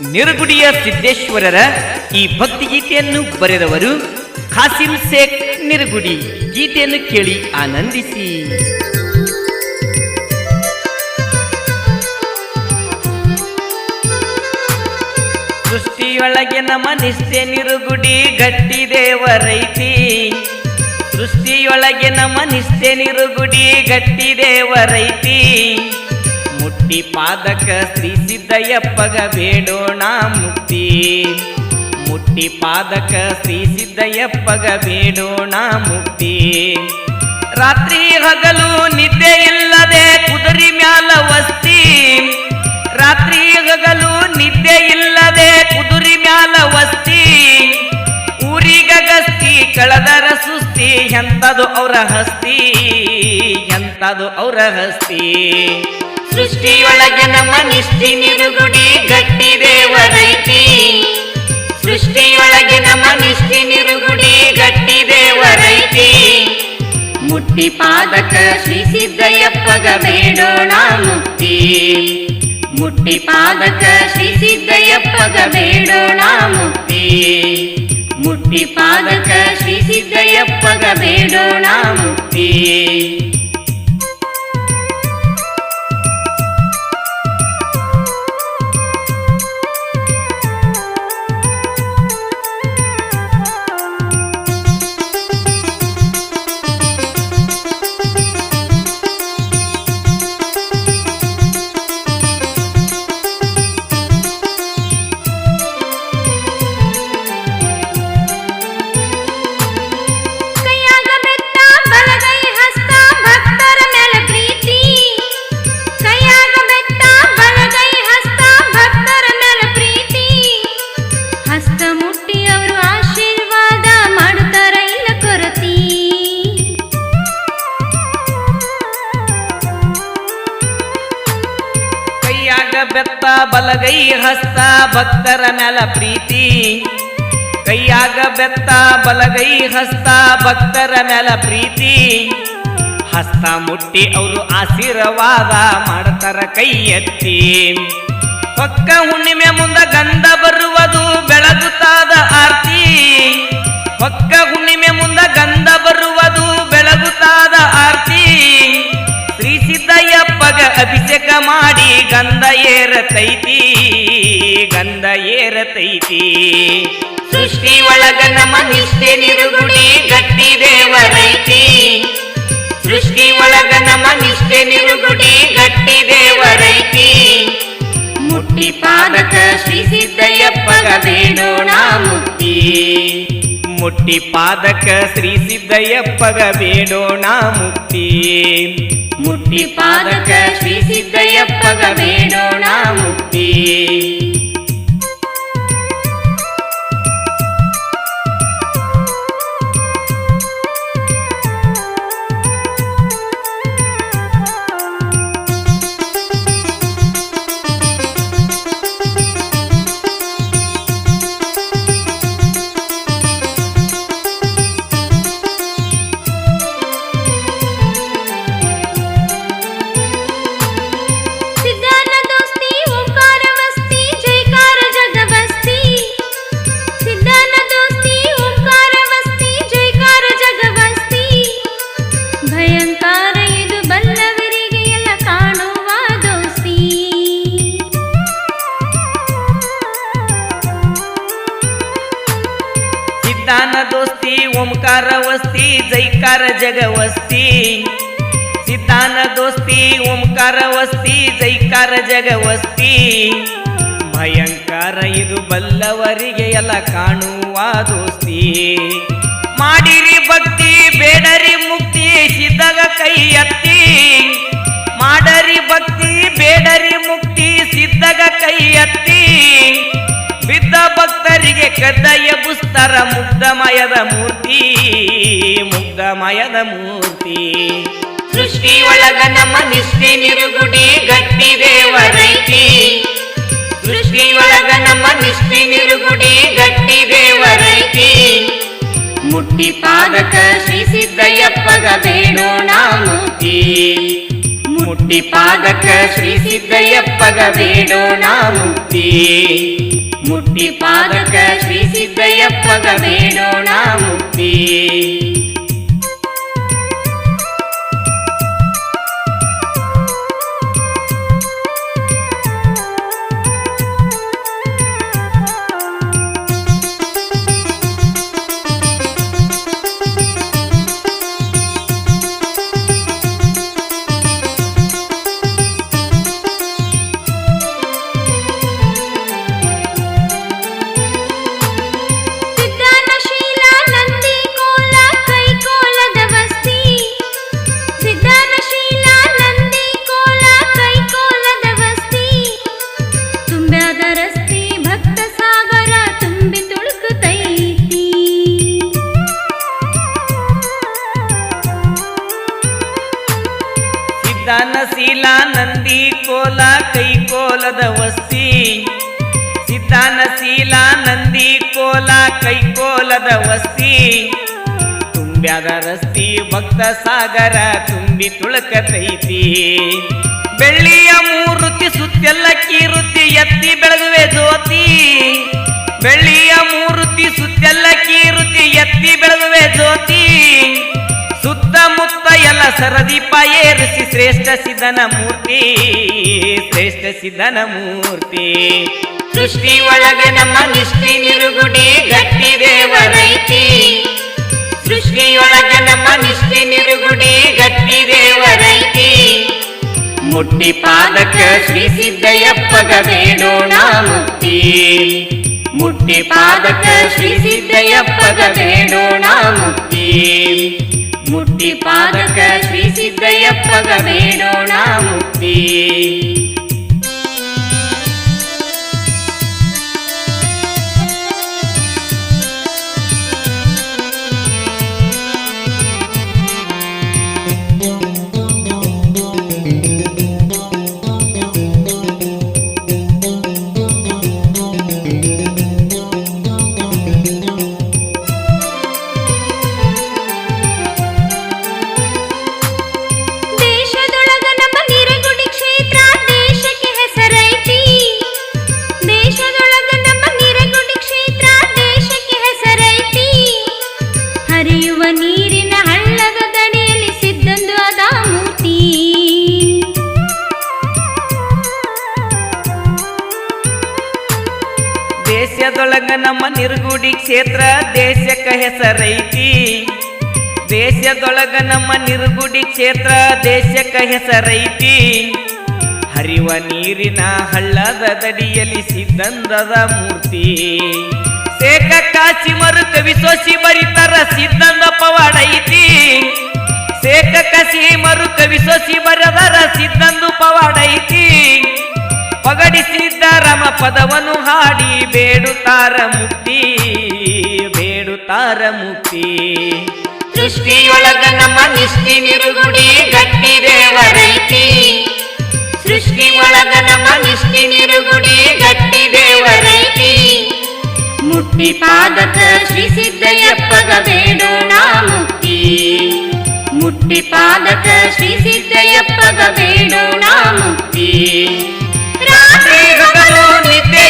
ನಿರುಗುಡಿಯ ಸಿದ್ದೇಶ್ವರರ ಈ ಭಕ್ತಿಗೀತೆಯನ್ನು ಬರೆದವರು ಖಾಸಿಂ ಶೇಖ್ ನಿರುಗುಡಿ. ಗೀತೆಯನ್ನು ಕೇಳಿ ಆನಂದಿಸಿ. ಸೃಷ್ಟಿಯೊಳಗೆ ನಮ್ಮ ನಿಷ್ಠೆ ನಿರುಗುಡಿ ಗಟ್ಟಿ ದೇವರೈತಿ. ಸೃಷ್ಟಿಯೊಳಗೆ ನಮ್ಮ ನಿಷ್ಠೆ ನಿರುಗುಡಿ ಗಟ್ಟಿ ದೇವರೈತಿ. ಮುಟ್ಟಿ ಪಾದಕ ಶ್ರೀ ಸಿದ್ದಯ್ಯಪ್ಪಗ ಬೇಡೋಣ ಮುಕ್ತಿ. ಮುಟ್ಟಿ ಪಾದಕ ಶ್ರೀ ಸಿದ್ದಯ್ಯಪ್ಪಗ ಬೇಡೋಣ ಮುಕ್ತಿ. ರಾತ್ರಿ ಹಗಲು ನಿದ್ದೆ ಇಲ್ಲದೆ ಕುದುರಿ ಮ್ಯಾಲ ವಸ್ತಿ. ರಾತ್ರಿ ಹಗಲು ನಿದ್ದೆ ಇಲ್ಲದೆ ಕುದುರಿ ಮ್ಯಾಲ ವಸ್ತಿ. ಊರಿಗ ಕಳದರ ಕಳೆದರ ಸುಸ್ತಿ, ಎಂತದು ಅವರ ಹಸ್ತಿ? ಎಂತದು ಅವರ ಹಸ್ತಿ? ಸೃಷ್ಟಿಯೊಳಗೆ ನಮ್ಮ ನಿಷ್ಠಿ ನಿರುಗುಡಿ ಗಟ್ಟಿ ದೇವರೈತಿ ಸೃಷ್ಟಿಯೊಳಗೆ ನಮ್ಮ ನಿಷ್ಠಿ ನಿರುಗುಡಿ ಗಟ್ಟಿ ದೇವರೈತಿ ಮುಟ್ಟಿ ಪಾದಕ ಶ್ರೀ ಸಿದ್ದಯ್ಯಪ್ಪಗ ಬೇಡೋಣ ಮುಕ್ತಿ. ಮುಟ್ಟಿ ಪಾದಕ ಶ್ರೀ ಸಿದ್ದಯ್ಯಪ್ಪಗ ಬೇಡೋಣ ಮುಕ್ತಿ. ಮುಟ್ಟಿ ಪಾದಕ ಶ್ರೀ ಸಿದ್ದಯ್ಯಪ್ಪಗ ಬೇಡೋಣ ಮುಕ್ತಿ. ಬೆತ್ತ ಬಲಗೈ ಹಸ್ತ ಭಕ್ತರ ನೆಲ ಪ್ರೀತಿ. ಕೈಯಾಗ ಬೆತ್ತ ಬಲಗೈ ಹಸ್ತ ಭಕ್ತರ ನೆಲ ಪ್ರೀತಿ. ಹಸ್ತ ಮುಟ್ಟಿ ಅವರು ಆಶೀರ್ವಾದ ಮಾಡ್ತಾರ ಕೈ ಎತ್ತಿ ಪಕ್ಕ ಹುಣ್ಣಿಮೆ ಮುಂದ ಗಂಧ ಏರತೈತಿ ಸೃಷ್ಟಿ ಒಳಗ ನಮ್ಮ ನಿಷ್ಠೆ ನಿರುಗುಡಿ ಗಟ್ಟಿ ದೇವರೈತಿ ಸೃಷ್ಟಿ ಒಳಗ ನಮ್ಮ ನಿಷ್ಠೆ ನಿರುಗುಡಿ ಗಟ್ಟಿ ದೇವರೈತಿ ಮುಟ್ಟಿ ಪಾದಕ ಶ್ರೀ ಸಿದ್ದಯ್ಯಪ್ಪಗ ಬೇಡೋಣ ಮುಕ್ತಿ ಮುಟ್ಟಿ ಪಾದಕ ಶ್ರೀ ಸಿದ್ದಯ್ಯಪ್ಪಗ ಬೇಡೋಣ ಮುಕ್ತಿ ಮುಟ್ಟಿ ಪಾದಕ ಶ್ರೀ ಸಿದ್ದಯ್ಯಪ್ಪಗ ಬೇಡೋಣ ಮುಕ್ತಿ ವಸ್ತಿ, ಜೈಕಾರ ಜಗವಸ್ತಿ ಸಿದ್ಧಾನ ದೋಸ್ತಿ, ಓಂಕಾರ ವಸ್ತಿ, ಜೈಕಾರ ಜಗವಸ್ತಿ ಭಯಂಕರ ಇದು ಬಲ್ಲವರಿಗೆ ಎಲ್ಲ ಕಾಣುವ ದೋಸ್ತಿ. ಮಾಡಿರಿ ಭಕ್ತಿ, ಬೇಡರಿ ಮುಕ್ತಿ, ಸಿದ್ಧಗ ಕೈ ಎತ್ತಿ. ಭಕ್ತರಿಗೆ ಪುಸ್ತರ ಮುಗ್ಧಮಯದ ಮೂರ್ತಿ ಮುಗ್ಧಮಯದ ಮೂರ್ತಿ. ಸೃಷ್ಟಿ ಒಳಗ ನಮ್ಮ ನಿಷ್ಠೆ ನಿರುಗುಡಿ ಗಟ್ಟಿ ದೇವರೈತಿ. ಸೃಷ್ಟಿ ಒಳಗ ನಮ್ಮ ನಿಷ್ಠೆ ನಿರುಗುಡಿ ಗಟ್ಟಿ ದೇವರೈತಿ. ಮುಟ್ಟಿ ಪಾದಕ ಶ್ರೀ ಸಿದ್ದಯ್ಯಪ್ಪಗ ಬೇಡೋಣ ಮೂರ್ತಿ ಮುಟ್ಟಿ. ಪಾದಕ ಶ್ರೀ ಸಿದ್ದಯ್ಯಪ್ಪಗ ಬೇಡೋಣ ಮುಕ್ತಿ ಮುಟ್ಟಿ ಪಾದಕ ಶ್ರೀ ಸಿದ್ದಯ್ಯಪ್ಪಗ ಬೇಡೋಣ ಸಿದ್ಧಾನಶೀಲ ನಂದಿ ಕೋಲ ಕೈಕೋಲದ ವಸ್ತಿ. ತುಂಬ್ಯಾದ ರಸ್ತಿ ಭಕ್ತ ಸಾಗರ ತುಂಬಿ ತುಳುಕತೈತಿ. ಬೆಳ್ಳಿಯ ಮೂರುತಿ ಸುತ್ತೆಲ್ಲ ಕೀರುತಿ ಎತ್ತಿ ಬೆಳಗುವೆ ಜ್ಯೋತಿ. ಬೆಳ್ಳಿಯ ಮೂರುತಿ ಸುತ್ತೆಲ್ಲ ಕೀರುತಿ ಎತ್ತಿ ಬೆಳಗುವೆ ಜ್ಯೋತಿ. ಸುತ್ತಮುತ್ತ ಎಲ್ಲ ಸರದೀಪ ಏರಿಸಿ ಶ್ರೇಷ್ಠ ಸಿದ್ಧನ ಮೂರ್ತಿ, ಶ್ರೇಷ್ಠ ಸಿದ್ಧನ ಮೂರ್ತಿ. ಸೃಷ್ಟಿ ಒಳಗೆ ನಮ್ಮ ನಿಷ್ಠಿ ನಿರುಗುಡಿ ಗಟ್ಟಿ ದೇವರೈತಿ ಸೃಷ್ಟಿಯೊಳಗೆ ನಮ್ಮ ನಿಷ್ಠಿ ನಿರುಗುಡಿ ಗಟ್ಟಿ ದೇವರೈತಿ ಮುಟ್ಟಿ ಪಾದಕ ಶ್ರೀ ಸಿದ್ದಯ್ಯಪ್ಪಗ ಬೇಡೋಣ ಮುಕ್ತಿ ಮುಟ್ಟಿ ಪಾದಕ ಶ್ರೀ ಸಿದ್ದಯ್ಯಪ್ಪಗ ಬೇಡೋಣ ಮುಕ್ತಿ ಮುಟ್ಟಿ ಪಾದಕ ಶ್ರೀ ಸಿದ್ದಯ್ಯಪ್ಪಗ ಬೇಡೋಣ ಮುಕ್ತಿ ಹರಿಯುವ ನೀರಿನ ಹಳ್ಳದ ಅದ ಮೂರ್ತಿ. ದೇಶದೊಳಗ ನಮ್ಮ ನಿರ್ಗುಡಿ ಕ್ಷೇತ್ರ ದೇಶಕ್ಕ ಹೆಸರೈತಿ. ದೇಶದೊಳಗ ನಮ್ಮ ನಿರ್ಗುಡಿ ಕ್ಷೇತ್ರ ದೇಶಕ್ಕ ಹೆಸರೈತಿ. ಹರಿವ ನೀರಿನ ಹಳ್ಳದ ದಡಿಯಲ್ಲಿ ಸಿದ್ದಂದದ ಮೂರ್ತಿ. ಸೇಕ ಕಾಶಿ ಮರು ಕವಿ ಸೋಸಿ ಬರಿತಾರ ಸಿದ್ದಂದ ಪವಾಡೈತಿ ಸೇಕ ಕಸಿ ಮರು ಕವಿ ಸೋಸಿ ಬರದರ ಪವಾಡ ಪವಾಡೈತಿ ಪಗಡಿಸಿದ್ದ ರಮ ಪದವನ್ನು ಹಾಡಿ ಬೇಡುತ್ತಾರ ಮುಕ್ತಿ ಬೇಡುತ್ತಾರ ಮುಕ್ತಿ. ಸೃಷ್ಟಿಯೊಳಗ ನಮ್ಮ ನಿಷ್ಠಿ ನಿರುಗುಡಿ ಗಟ್ಟಿ ದೇವರೈತಿ. ಸೃಷ್ಟಿ ಒಳಗ ನಮ್ಮ ನಿಷ್ಠಿ ನಿರುಗುಡಿ ಗಟ್ಟಿ ದೇವರೈತಿ. ಮುಟ್ಟಿ ಪಾದಕ ಶ್ರೀ ಸಿದ್ದಯ್ಯಪ್ಪಗ ಬೇಡೋಣ ಮುಕ್ತಿ ಮುಟ್ಟಿ ಪಾದಕ ಶ್ರೀ ಸಿದ್ದಯ್ಯಪ್ಪಗ ಬೇಡೋಣ ಮುಕ್ತಿ ರಾತ್ರಿ ಹಗಲು ನಿದ್ದೆ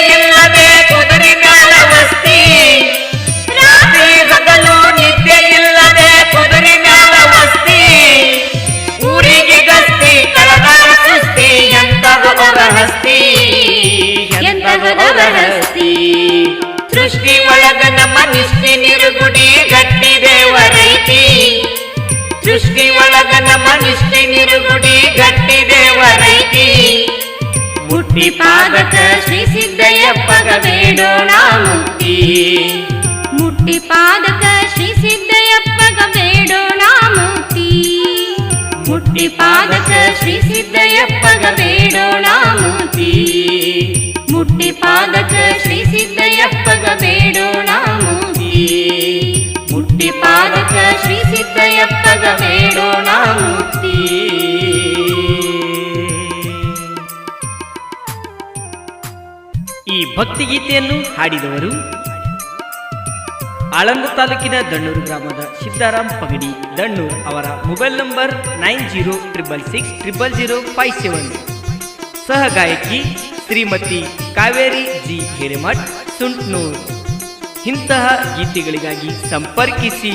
ಮುಟ್ಟಿ ಪಾದಕ ಶ್ರೀ ಸಿದ್ದಯ್ಯಪ್ಪಗ ಬೇಡೋಣ ಮುಕ್ತಿ ಮುಟ್ಟಿ ಪಾದಕ ಶ್ರೀ ಸಿದ್ದಯ್ಯಪ್ಪಗ ಬೇಡೋಣ ಮುಕ್ತಿ ಮುಟ್ಟಿ ಪಾದಕ ಶ್ರೀ ಸಿದ್ದಯ್ಯಪ್ಪಗ ಬೇಡೋಣ ಮುಕ್ತಿ ಮುಟ್ಟಿ ಪಾದಕ ಶ್ರೀ ಸಿದ್ದಯ್ಯಪ್ಪಗ ಬೇಡೋಣ ಮುಕ್ತಿ ಮುಟ್ಟಿ ಪಾದಕ ಶ್ರೀ ಸಿದ್ದಯ್ಯಪ್ಪಗ ಬೇಡೋಣ ಮುಕ್ತಿ ಈ ಭಕ್ತಿಗೀತೆಯನ್ನು ಹಾಡಿದವರು ಆಳಂದ ತಾಲೂಕಿನ ದಣ್ಣೂರು ಗ್ರಾಮದ ಸಿದ್ದಾರಾಮ್ ಪಗಡಿ ದಣ್ಣೂರ್ ಅವರ mobile number nine zero triple six triple zero five seven. ಸಹ ಗಾಯಕಿ ಶ್ರೀಮತಿ ಕಾವೇರಿ ಜಿ ಹಿರೇಮಠ್ ಸುಂಟ್ನೂರ್. ಇಂತಹ ಗೀತೆಗಳಿಗಾಗಿ ಸಂಪರ್ಕಿಸಿ.